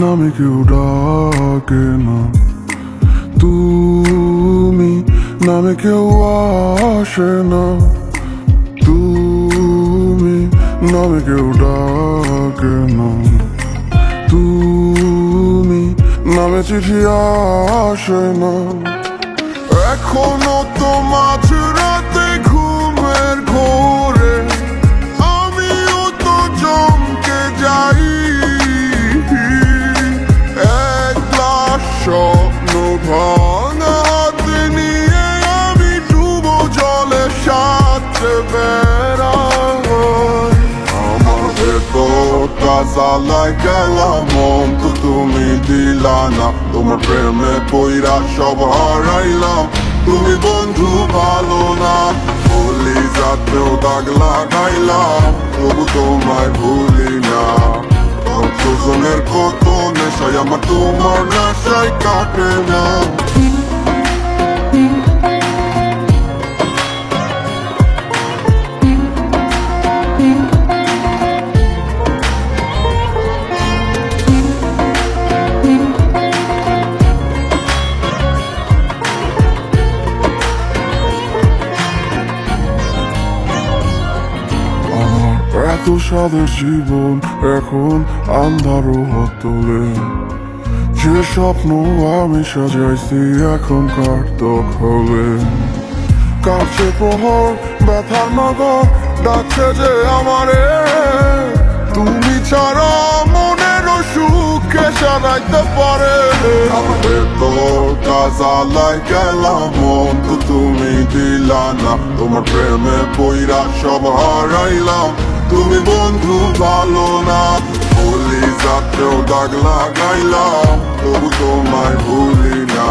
নামে কেউ ডাকে না। তুমি নামে কেউ আসে না। তুমি নামে কেউ ডাকে না। তুমি নামে চিঠি আসে না। এখনও তো স্বপ্ন ভাঙা হাতে নিয়ে আমি ডুবো জলে সাথে বেড়াই আমাদের কথা জ্বালায় গেলাম মন তো তুমি দিলা না। তোমার প্রেমে পইরা সব হারাইলাম। তুমি বন্ধু ভালো না, বলি যাতেও দাগ লাগাইলাম। তবু তোমায় ভুলি না কতজনের কত নেশায়? আমার তোমার নেশায় কাটে না। সাদের জীবন এখন আন্ধারও হতলে যে স্বপ্ন আমি সাজাইছি এখন কার দখলে। কাছে প্রহর, ব্যথার নগর, ডাকছে যে আমারে। তুমি ছাড়া মনের সুখে সারাইতে পারে আমাদের তো কাজালায় গেলাম মন, তো তুমি দিলা না। তোমার প্রেমে পইরা সব হারাইলাম। তুমি বন্ধু ভালো না। বলি যাতেও দাগ লাগাইলাম, তবু তোমায় ভুলি না।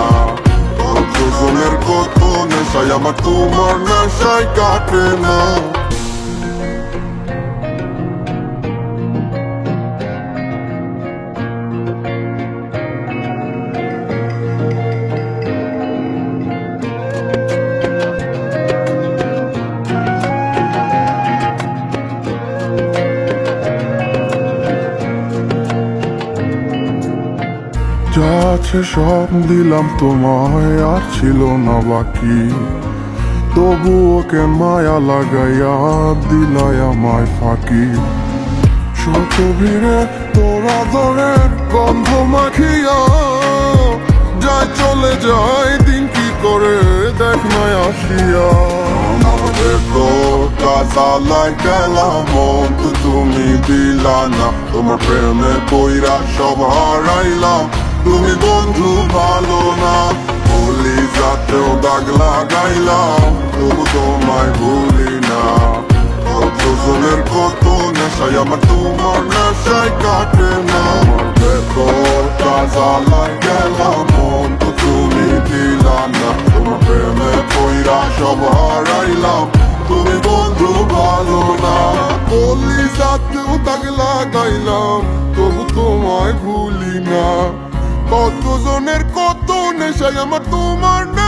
দুজনের কত নেশায়, আমার তোমার নেশায় কাটে না। যা আছে সব দিলাম, তোমায় আর ছিল না বাকি। তবুও কেন মায়া লাগাইয়া দিলাই আমায় ফাঁকি? শত ভিড়ে তোরা ধরে গন্ধ মাখিয়া যায় চলে যায় দিন কি করে দেখ নাই আসিয়া। তুমি দিলা না, তোমার প্রেমে পইরা সব হারাইলাম। তুমি বন্ধু ভালো না। বলি যাতেও দাগ লাগাইলাম, তবু তোমায় ভুলি না। কতজনের কত নেশায়, আমার তোমার নেশায় কাটে না। তোর কাজালায় গেলাম মন তো তুমি দিলা না। তোমার প্রেমে পইরা সব হারাইলাম, তুমি বন্ধু ভালো না। বলি যাতেও দাগ লাগাইলাম, তবু তোমায় ভুলি না। কতজনের কত নেশায় আমার তোমার না